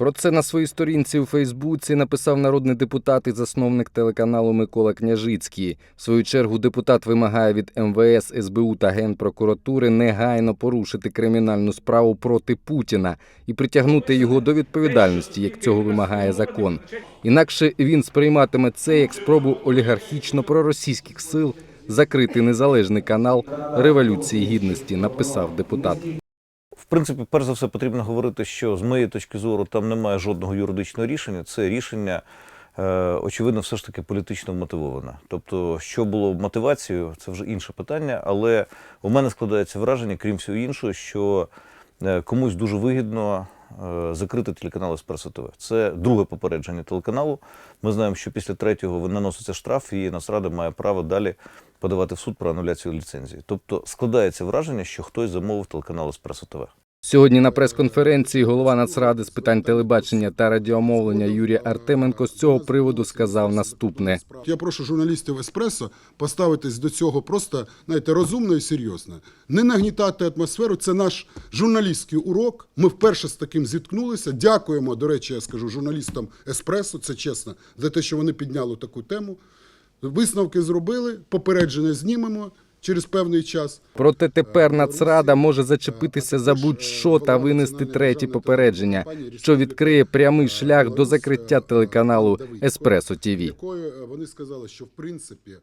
Про це на своїй сторінці у Фейсбуці написав народний депутат і засновник телеканалу Микола Княжицький. В свою чергу депутат вимагає від МВС, СБУ та Генпрокуратури негайно порушити кримінальну справу проти Путіна і притягнути його до відповідальності, як цього вимагає закон. Інакше він сприйматиме це як спробу олігархічно проросійських сил закрити незалежний канал Революції Гідності, написав депутат. Принципі, перш за все, потрібно говорити, що з моєї точки зору там немає жодного юридичного рішення. Це рішення, е, очевидно, все ж таки політично вмотивоване. Тобто, що було мотивацією, це вже інше питання. Але у мене складається враження, крім всього іншого, що е, комусь дуже вигідно е, закрити телеканал Еспресо ТВ. Це друге попередження телеканалу. Ми знаємо, що після третього наноситься штраф, і Нацрада має право далі подавати в суд про ануляцію ліцензії. Тобто складається враження, що хтось замовив телеканал Еспресо ТВ. Сьогодні на прес-конференції голова Нацради з питань телебачення та радіомовлення Юрій Артеменко з цього приводу сказав наступне. Я прошу журналістів Еспресо поставитись до цього просто, знаєте, розумно і серйозно. Не нагнітати атмосферу. Це наш журналістський урок. Ми вперше з таким зіткнулися. Дякуємо, до речі, я скажу журналістам Еспресо, це чесно, за те, що вони підняли таку тему. Висновки зробили, попередження знімемо через певний час. Проте тепер Нацрада може зачепитися за будь-що та винести третє попередження, що відкриє прямий шлях до закриття телеканалу Еспресо ТІВІ. Е, вони сказали, що в принципі